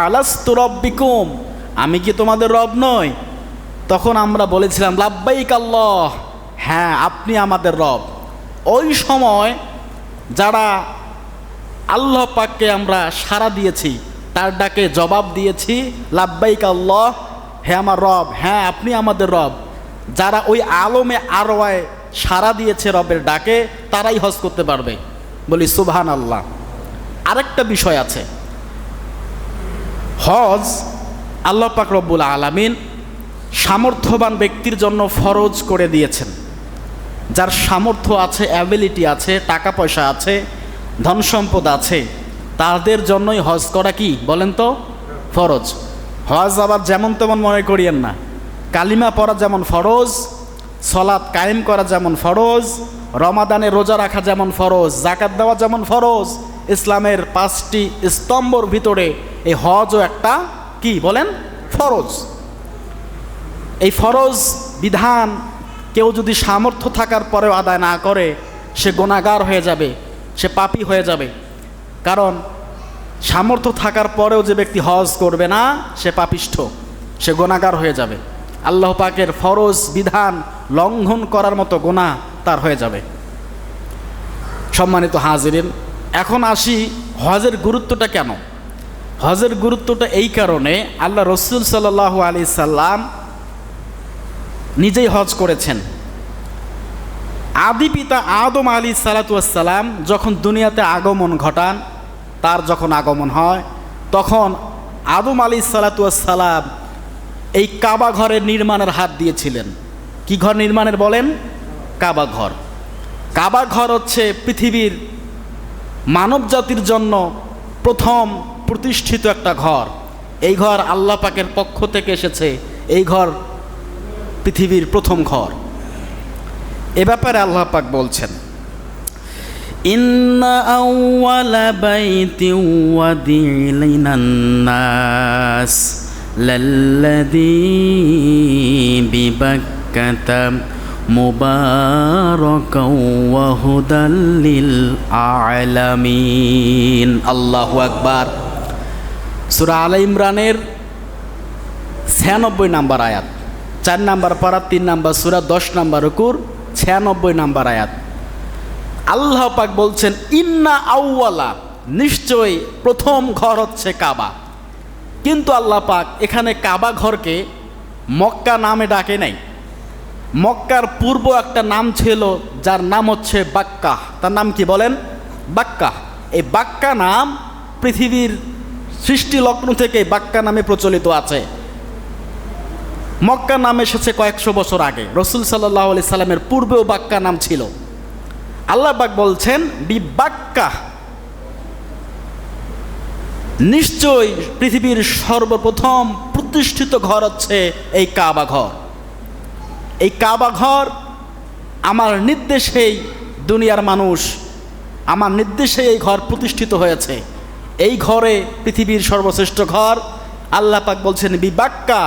আলাস্তু রব্বিকুম, আমি কি তোমাদের রব নই? তখন আমরা বলেছিলাম লাব্বাইক আল্লাহ হ্যাঁ আপনি আমাদের রব। ওই সময় যারা আল্লাহ পাককে আমরা সাড়া দিয়েছি, তার ডাকে জবাব দিয়েছি লাব্বাইক আল্লাহ হ্যাঁ আমার রব হ্যাঁ আপনি আমাদের রব। যারা ওই আলমে আরোয়ায় সাড়া দিয়েছে রবের ডাকে, তারাই হজ করতে পারবে। বলি সুবহান আল্লাহ আরেকটা বিষয় আছে। হজ আল্লাহ পাক রব্বুল আলামিন সামর্থ্যবান ব্যক্তির জন্য ফরজ করে দিয়েছেন। যার সামর্থ্য আছে অ্যাবিলিটি আছে, টাকা পয়সা আছে, ধন সম্পদ আছে, তাদের জন্যই হজ করা কি? বলেন তো, ফরজ। হজ আবার যেমন তেমন মনে করিয়েন না। কালিমা পড়া যেমন ফরজ, সলাৎ কায়েম করা যেমন ফরজ, রমাদানে রোজা রাখা যেমন ফরজ জাকাত দেওয়া যেমন ফরজ ইসলামের পাঁচটি স্তম্ভর ভিতরে এই হজও একটা কি বলেন? ফরজ। এই ফরজ বিধান কেউ যদি সামর্থ্য থাকার পরেও আদায় না করে, সে গোনাগার হয়ে যাবে, সে পাপি হয়ে যাবে। কারণ সামর্থ্য থাকার পরেও যে ব্যক্তি হজ করবে না, সে পাপিষ্ঠ, সে গোনাগার হয়ে যাবে। আল্লাহ পাকের ফরজ বিধান লঙ্ঘন করার মতো গোনা তার হয়ে যাবে। সম্মানিত হাজিরিন এখন আসি হজের গুরুত্বটা কেন? হজের গুরুত্বটা এই কারণে আল্লাহ রসুল সাল্লাহ আলি সাল্লাম নিজেই হজ করেছেন। আদি পিতা আদম আলী সালাতাম যখন দুনিয়াতে আগমন ঘটান, তার যখন আগমন হয়, তখন আদম আলী সালাতাম এই কাবা ঘরের নির্মাণের হাত দিয়েছিলেন। কি ঘর নির্মাণের বলেন? কাবা ঘর। কাবা ঘর হচ্ছে পৃথিবীর মানব জাতির জন্য প্রথম প্রতিষ্ঠিত একটা ঘর। এই ঘর আল্লাহ পাকের পক্ষ থেকে এসেছে। এই ঘর পৃথিবীর প্রথম ঘর। এ ব্যাপারে আল্লাহ পাক বলছেন, ইন্না লিল আলামিন। আল্লাহ আকবার। সুরা আল ইমরানের 96 নাম্বার আয়াত। চার নাম্বার পারা, তিন নাম্বার সুরা, দশ নাম্বার রুকুর ছিয়ানব্বই নাম্বার আয়াত। আল্লাহ পাক বলছেন, ইন্না আউওয়ালা, নিশ্চয়ই প্রথম ঘর হচ্ছে কাবা। কিন্তু আল্লাহ পাক এখানে কাবা ঘরকে মক্কা নামে ডাকে নাই। মক্কার পূর্ব একটা নাম ছিল, যার নাম হচ্ছে বাক্কা। তার নাম কি বলেন? বাক্কা। এই বাক্কা নাম পৃথিবীর সৃষ্টি লগ্ন থেকে বাক্কা নামে প্রচলিত আছে। মক্কা নাম এসেছে কয়েকশো বছর আগে। রসুল সাল্লাহ আলি সাল্লামের পূর্বেও বাক্কা নাম ছিল। আল্লাহ বাক বলছেন বিবাক্কা নিশ্চয় পৃথিবীর সর্বপ্রথম প্রতিষ্ঠিত ঘর হচ্ছে এই কাবা ঘর। এই কাবা ঘর আমার নির্দেশেই দুনিয়ার মানুষ, আমার নির্দেশে এই ঘর প্রতিষ্ঠিত হয়েছে। এই ঘরে পৃথিবীর সর্বশ্রেষ্ঠ ঘর, আল্লাহ পাক বলছেন বিবাক্কা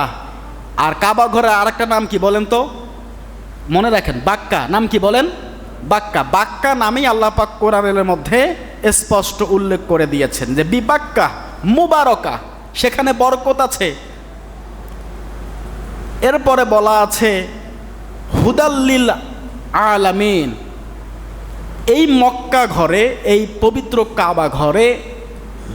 আর কাবা ঘরের আরেকটা নাম কি বলেন তো? মনে রাখেন, বাক্কা। নাম কি বলেন? বাক্কা। বাক্কা নামেই আল্লাহ পাক কোরআনের মধ্যে স্পষ্ট উল্লেখ করে দিয়েছেন যে বিবাক্কা মুবারকা। সেখানে বরকত আছে। এরপরে বলা আছে হুদাল্লিল আলামিন। এই মক্কা ঘরে, এই পবিত্র কাবা ঘরে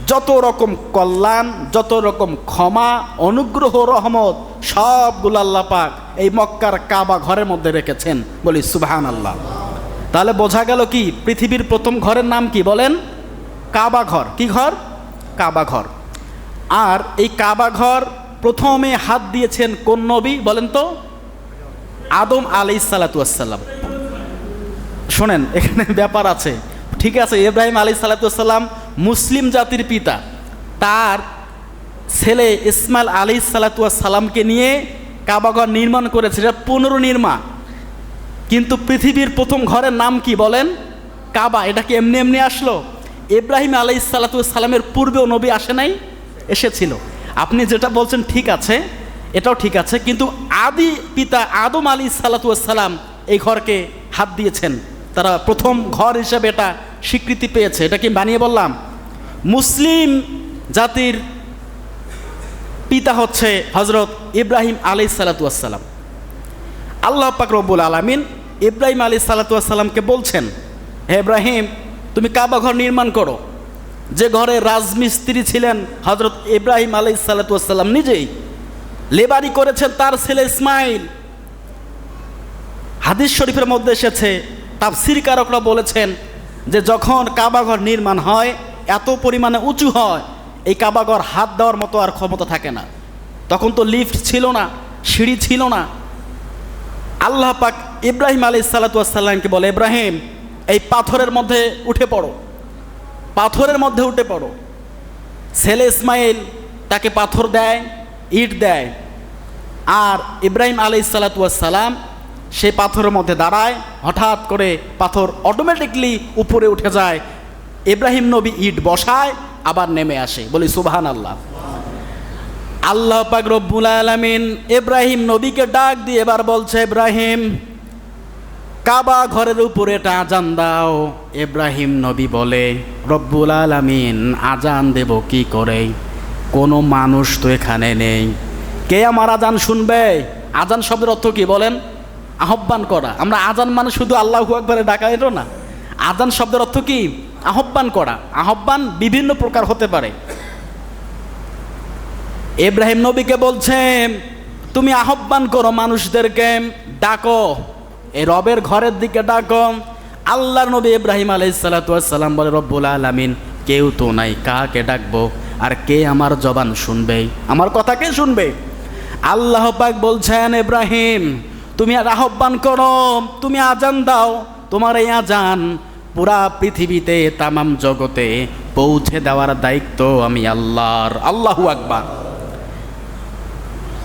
যত রকম কল্যাণ, যত রকম ক্ষমা, অনুগ্রহ, রহমত, সবগুলো আল্লাহ পাক এই মক্কার কাবা ঘরের মধ্যে রেখেছেন। বলি সুবহান আল্লাহ তাহলে বোঝা গেল কি? পৃথিবীর প্রথম ঘরের নাম কি বলেন? কাবা ঘর। কি ঘর? কাবা ঘর। আর এই কাবা ঘর প্রথমে হাত দিয়েছেন কোন নবী বলেন তো? আদম আলাই সালাতাম শোনেন, এখানে ব্যাপার আছে। ঠিক আছে, ইব্রাহিম আলী সালাতাম মুসলিম জাতির পিতা। তার ছেলে ইসমাইল আলী সালাতামকে নিয়ে কাবাঘর নির্মাণ করেছে এটা পুনর্নির্মাণ কিন্তু পৃথিবীর প্রথম ঘরের নাম কি বলেন? কাবা, এটা কি এমনি এমনি আসলো? ইব্রাহিম আলাই সালাতামের পূর্বেও নবী আসে নাই, এসেছিল। আপনি যেটা বলছেন ঠিক আছে এটাও ঠিক আছে, কিন্তু আদি পিতা আদম আলী সালাতাম এই ঘরকে হাত দিয়েছেন। তারা প্রথম ঘর হিসাবে এটা স্বীকৃতি পেয়েছে। এটা কি বানিয়ে বললাম? মুসলিম জাতির পিতা হচ্ছে হজরত ইব্রাহিম আলি সালাতুয়াসাল্লাম আল্লাহ পাক রব্বুল আলমিন ইব্রাহিম আলী সালাতুয়াসাল্লামকে বলছেন, হে ইব্রাহিম, তুমি কাবা ঘর নির্মাণ করো। যে ঘরে রাজমিস্ত্রি ছিলেন হজরত ইব্রাহিম আলী সালাতুয়াসাল্লাম নিজেই। লেবারি করেছেন তার ছেলে ইসমাইল। হাদিস শরীফের মধ্যে এসেছে, তাফসির কারকরা বলেছেন যে যখন কাবাঘর নির্মাণ হয়, এত পরিমাণে উঁচু হয়, এই কাবাঘর হাত দেওয়ার মতো আর ক্ষমতা থাকে না। তখন তো লিফট ছিল না, সিঁড়ি ছিল না। আল্লাহ পাক ইব্রাহিম আলী সালাতামকে বলে, ইব্রাহিম, এই পাথরের মধ্যে উঠে পড়ো। পাথরের মধ্যে উঠে পড়ো। ছেলে ইসমাইল তাকে পাথর দেয়, ইট দেয়। আর ইব্রাহিম আলী সালাতাম সেই পাথরের মধ্যে দাঁড়ায়, হঠাৎ করে পাথর অটোমেটিকলি উপরে উঠে যায়। ইব্রাহিম নবী ইট বসায়, আবার নেমে আসে। বলি সুবাহান আল্লাহ আল্লাহ পাক আলমিন ইব্রাহিম নবীকে ডাক দিয়ে এবার বলছে, ইব্রাহিম, কাবা ঘরের উপরে এটা আজান দাও। ইব্রাহিম নবী বলে, রব্বুল আলমিন, আজান দেব কি করে? কোনো মানুষ তো এখানে নেই। কে আমার আজান শুনবে? আজান শব্দের অর্থ কি বলেন? আহ্বান করা। আমরা আজান মানে শুধু আল্লাহ একবারে ডাকা, এটো না। আজান শব্দের অর্থ কি? আহ্বান করা। আহ্বান বিভিন্ন প্রকার হতে পারে। ইব্রাহিম নবীকে বলছে তুমি আহ্বান করো মানুষদেরকে, ডাকো। এই রবের ঘরের দিকে ডাকো। আল্লাহর নবী ইব্রাহিম আলাইসালাম বলে, রব্বুল আলমিন, কেউ তো নাই, কাকে ডাকবো? আর কে আমার জবান শুনবে? আমার কথা কে শুনবে? আল্লাহ পাক বলছেন, ইব্রাহিম, তুমি আর আহ্বান করো, তুমি আজান দাও। তোমার এই আজান পুরা পৃথিবীতে, তামাম জগতে পৌঁছে দেওয়ার দায়িত্ব আমি আল্লাহর। আল্লাহু আকবার।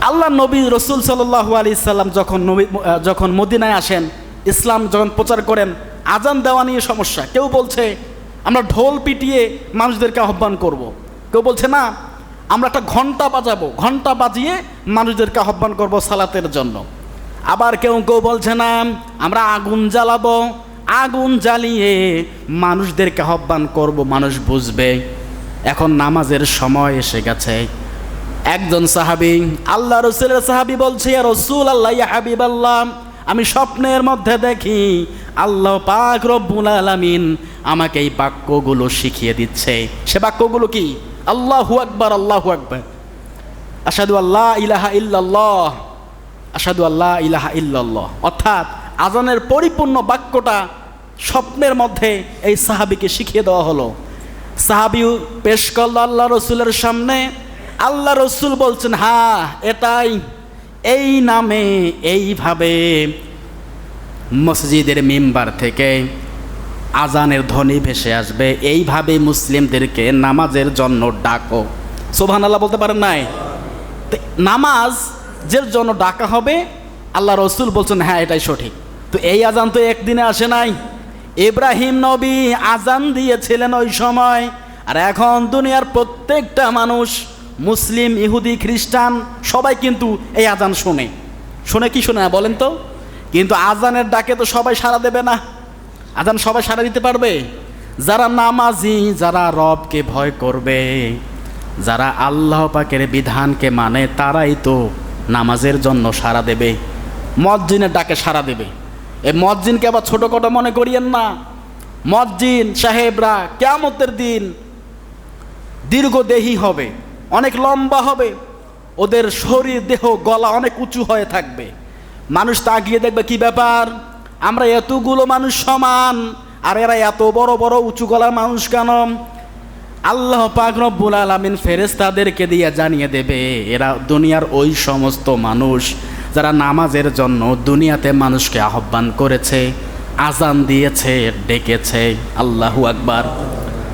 আল্লাহ নবী রসুল সাল্লাহ আলি সাল্লাম যখন নবী, যখন মদিনায় আসেন, ইসলাম যখন প্রচার করেন, আজান দেওয়া নিয়ে সমস্যা। কেউ বলছে, আমরা ঢোল পিটিয়ে মানুষদেরকে আহ্বান করব। কেউ বলছে, না আমরা একটা ঘণ্টা বাজাবো ঘণ্টা বাজিয়ে মানুষদেরকে আহ্বান করব সালাতের জন্য। আবার কেউ কেউ বলছে না, আমরা আগুন জ্বালাবো, আগুন জ্বালিয়ে মানুষদেরকে আহ্বান করব, মানুষ বুঝবে। এখন নামাজের সময় এসে গেছে। একজন সাহাবি, আল্লাহ রসুলের সাহাবি বলছে রসুল আল্লাহ হাবিব আল্লাহ আমি স্বপ্নের মধ্যে দেখি আল্লাহ পাক রব্বুল আলামিন আমাকে এই বাক্যগুলো শিখিয়ে দিচ্ছে। সে বাক্যগুলো কি? আল্লাহু আকবার আল্লাহু আকবার। আসাদু আল্লাহ ইলাহা ইল্লাল্লাহ আসাদু আল্লাহ ইলাহা ইল্লাল্লাহ। অর্থাৎ আজানের পরিপূর্ণ বাক্যটা স্বপ্নের মধ্যে এই সাহাবিকে শিখিয়ে দেওয়া হলো। সাহাবি পেশ করল আল্লাহ রসুলের সামনে। আল্লাহ রসুল বলছেন হ্যাঁ এটাই এই নামে, এইভাবে মসজিদের মেম্বার থেকে আজানের ধ্বনি ভেসে আসবে। এইভাবে মুসলিমদেরকে নামাজের জন্য ডাকো। সোভান আল্লাহ বলতে পারেন নাই? নামাজ যে জন্য ডাকা হবে, আল্লাহ রসুল বলছেন হ্যাঁ এটাই সঠিক। তো এই আজান তো একদিনে আসে নাই। ইব্রাহিম নবী আজান দিয়েছিলেন ওই সময়। আর এখন দুনিয়ার প্রত্যেকটা মানুষ মুসলিম, ইহুদি, খ্রিস্টান সবাই কিন্তু এই আজান শোনে। শোনে কি শোনে না বলেন তো? কিন্তু আজানের ডাকে তো সবাই সাড়া দেবে না। আজান সবাই সাড়া দিতে পারবে? যারা নামাজি, যারা রবকে ভয় করবে, যারা আল্লাহ পাকের বিধানকে মানে তারাই তো নামাজের জন্য সাড়া দেবে মসজিনের ডাকে সাড়া দেবে। এই মসজিনকে আবার ছোটোখাটো মনে করিয়েন না। মসজিন সাহেবরা কেমতের দিন দীর্ঘদেহী হবে, অনেক লম্বা হবে। ওদের শরীর, দেহ, গলা অনেক উঁচু হয়ে থাকবে। মানুষ তাকিয়ে দেখবে, কি ব্যাপার? আমরা এতগুলো মানুষ সমান, আর এরা এত বড় বড়, উঁচু গলার মানুষ কেন? আল্লাহ পাক রব্বুল আলমিন ফেরেস্তাদেরকে দিয়ে জানিয়ে দেবে, এরা দুনিয়ার ওই সমস্ত মানুষ যারা নামাজের জন্য দুনিয়াতে মানুষকে আহ্বান করেছে, আজান দিয়েছে, ডেকেছে। আল্লাহু আকবার।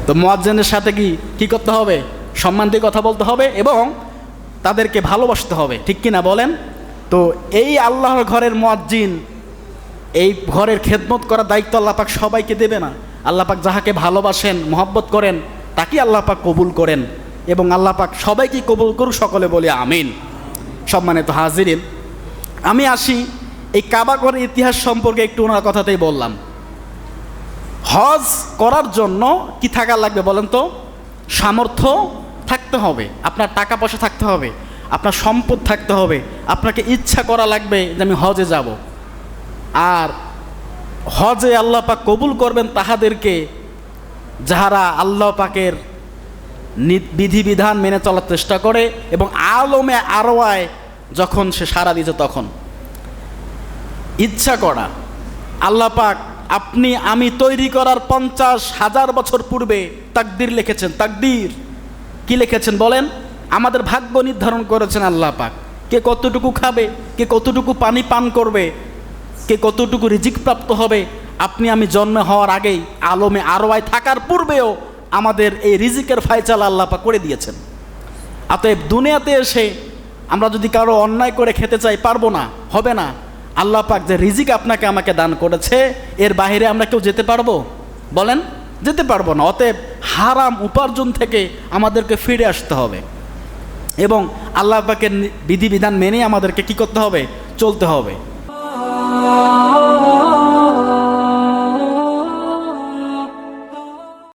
তো মোয়াজ্জেনের সাথে কি কি করতে হবে? সম্মান দিয়ে কথা বলতে হবে এবং তাদেরকে ভালোবাসতে হবে, ঠিক কি না বলেন? তো এই আল্লাহর ঘরের মোয়াজ্জিন, এই ঘরের খেদমত করার দায়িত্ব আল্লাপাক সবাইকে দেবে না। আল্লাপাক যাহাকে ভালোবাসেন, মহব্বত করেন তাকে আল্লাপাক কবুল করেন এবং আল্লাপাক সবাইকে কবুল করুক সকলে বলে আমিন। সম্মানিত হাজিরিন, আমি আসি এই কাবাগরের ইতিহাস সম্পর্কে একটু ওনার কথাতেই বললাম। হজ করার জন্য কি থাকা লাগবে বলেন তো? সামর্থ্য থাকতে হবে, আপনার টাকা পয়সা থাকতে হবে, আপনার সম্পদ থাকতে হবে, আপনাকে ইচ্ছা করা লাগবে যে আমি হজে যাব। আর হজে আল্লাহ পাক কবুল করবেন তাহাদেরকে যাহারা আল্লাহ পাকের বিধিবিধান মেনে চলার চেষ্টা করে এবং আলমে আরোয়ায় যখন সে সারা দিয়েছে তখন। ইচ্ছা করা। আল্লাহ পাক আপনি আমি তৈরি করার পঞ্চাশ হাজার বছর পূর্বে তাকদির লিখেছেন, তাকদির। কি লিখেছেন বলেন? আমাদের ভাগ্য নির্ধারণ করেছেন আল্লাহ পাক। কে কতটুকু খাবে, কে কতটুকু পানি পান করবে, কে কতটুকু রিজিক প্রাপ্ত হবে, আপনি আমি জন্মে হওয়ার আগেই আলমে আরোয়ায় থাকার পূর্বেও আমাদের এই রিজিকের ফাইচাল আল্লাহ পাক করে দিয়েছেন। অতএব দুনিয়াতে এসে আমরা যদি কারও অন্যায় করে খেতে চাই, পারব না, হবে না। আল্লাহ পাক যে রিজিক আপনাকে আমাকে দান করেছে, এর বাইরে আমরা কেউ যেতে পারব? বলেন। যেতে পারব না। অতএব হারাম উপার্জন থেকে আমাদেরকে ফিরে আসতে হবে। এবং আল্লাহ পাকের বিধিবিধান মেনে আমাদেরকে কি করতে হবে? চলতে হবে।